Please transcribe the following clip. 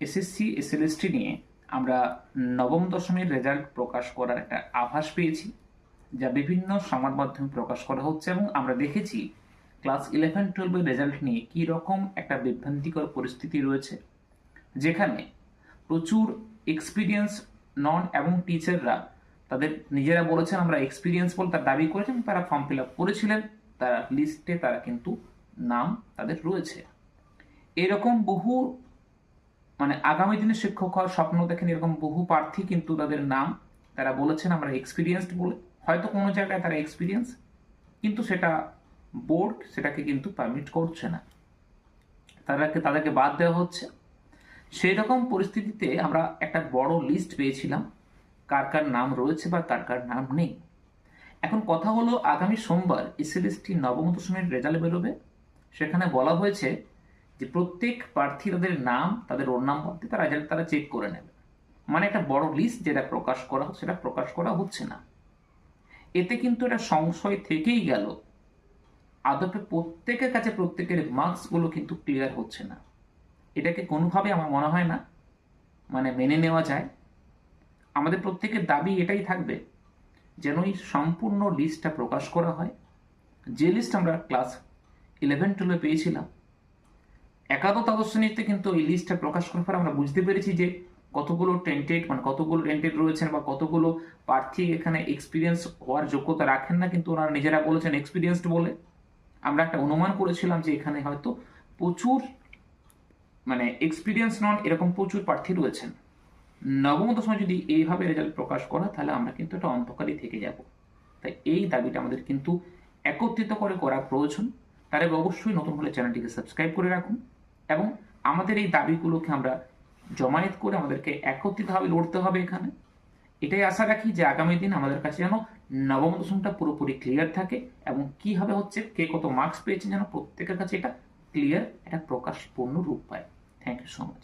SSC SLST নিয়ে আমরা নবম দশমীর রেজাল্ট প্রকাশ করার একটা আভাস পেয়েছি, যা বিভিন্ন সংবাদ মাধ্যমে প্রকাশ করা হচ্ছে এবং আমরা দেখেছি ক্লাস ইলেভেন টুয়েলভের রেজাল্ট নিয়ে কী রকম একটা বিভ্রান্তিকর পরিস্থিতি রয়েছে, যেখানে প্রচুর এক্সপিরিয়েন্স নন এবং টিচাররা তাদের নিজেরা বলেছেন, আমরা এক্সপিরিয়েন্স বলে তার দাবি করেছেন, তারা ফর্ম ফিল আপ করেছিলেন, তারা লিস্টে তারা কিন্তু নাম তাদের রয়েছে। এরকম বহু মানে আগামী দিনে শিক্ষক হওয়ার স্বপ্ন দেখেন এরকম বহু প্রার্থী কিন্তু তাদের নাম তারা বলেছেন, আমরা এক্সপিরিয়েন্সড বলে। হয়তো কোনো জায়গায় তারা এক্সপিরিয়েন্স কিন্তু সেটা বোর্ড সেটাকে কিন্তু পারমিট করছে না। তাদেরকে তাদেরকে বাদ দেওয়া হচ্ছে। সেই রকম পরিস্থিতিতে আমরা একটা বড় লিস্ট পেয়েছিলাম, কার কার নাম রয়েছে বা কার কার নাম নেই। এখন কথা হলো, আগামী সোমবার এসএলএসটি নবম দশমের রেজাল্ট বেরোবে। সেখানে বলা হয়েছে যে প্রত্যেক প্রার্থী তাদের নাম, তাদের ওর নাম দিয়ে তারা রেজাল্ট তারা চেক করে নেবে। মানে একটা বড় লিস্ট যেটা প্রকাশ করা, সেটা প্রকাশ করা হচ্ছে না। এতে কিন্তু এটা সংশয় থেকেই গেল। আদপে প্রত্যেকের কাছে প্রত্যেকের মার্কসগুলো কিন্তু ক্লিয়ার হচ্ছে না। এটাকে কোনোভাবে আমার মনে হয় না মানে মেনে নেওয়া যায়। আমাদের প্রত্যেকের দাবি এটাই থাকবে, যেন এই সম্পূর্ণ লিস্টটা প্রকাশ করা হয়। যে লিস্ট আমরা ক্লাস ইলেভেন টুয়েলভে পেয়েছিলাম একাদশ দ্বাদশ শ্রেণীতে কিন্তু এই লিস্টটা প্রকাশ করার পর আমরা বুঝতে পেরেছি যে কতগুলো টেন্টেড মানে কতগুলো টেন্টেড রয়েছেন বা কতগুলো প্রার্থী এখানে এক্সপিরিয়েন্স হওয়ার যোগ্যতা রাখেন না, কিন্তু ওনারা নিজেরা বলেছেন এক্সপিরিয়েন্সড বলে। আমরা একটা অনুমান করেছিলাম যে এখানে হয়তো প্রচুর মানে এক্সপিরিয়েন্স নন, এরকম প্রচুর প্রার্থী রয়েছেন। নবম দশমে যদি এইভাবে রেজাল্ট প্রকাশ করা, তাহলে আমরা কিন্তু একটা অন্ধকারই থেকে যাব। তাই এই দাবিটা আমাদের কিন্তু একত্রিত করে করা প্রয়োজন। তার আগে অবশ্যই নতুন হলে চ্যানেলটিকে সাবস্ক্রাইব করে রাখুন। এবং আমাদের এই দাবিগুলোকে আমরা জমায়েত করে আমাদেরকে একত্রিতভাবে লড়তে হবে এখানে। এটাই আশা রাখি যে আগামী দিন আমাদের কাছে যেন নবম দশমটা পুরোপুরি ক্লিয়ার থাকে এবং কীভাবে হচ্ছে, কে কত মার্কস পেয়েছেন যেন প্রত্যেকের কাছে এটা ক্লিয়ার একটা প্রকাশপূর্ণ রূপ পায়। Thank you so much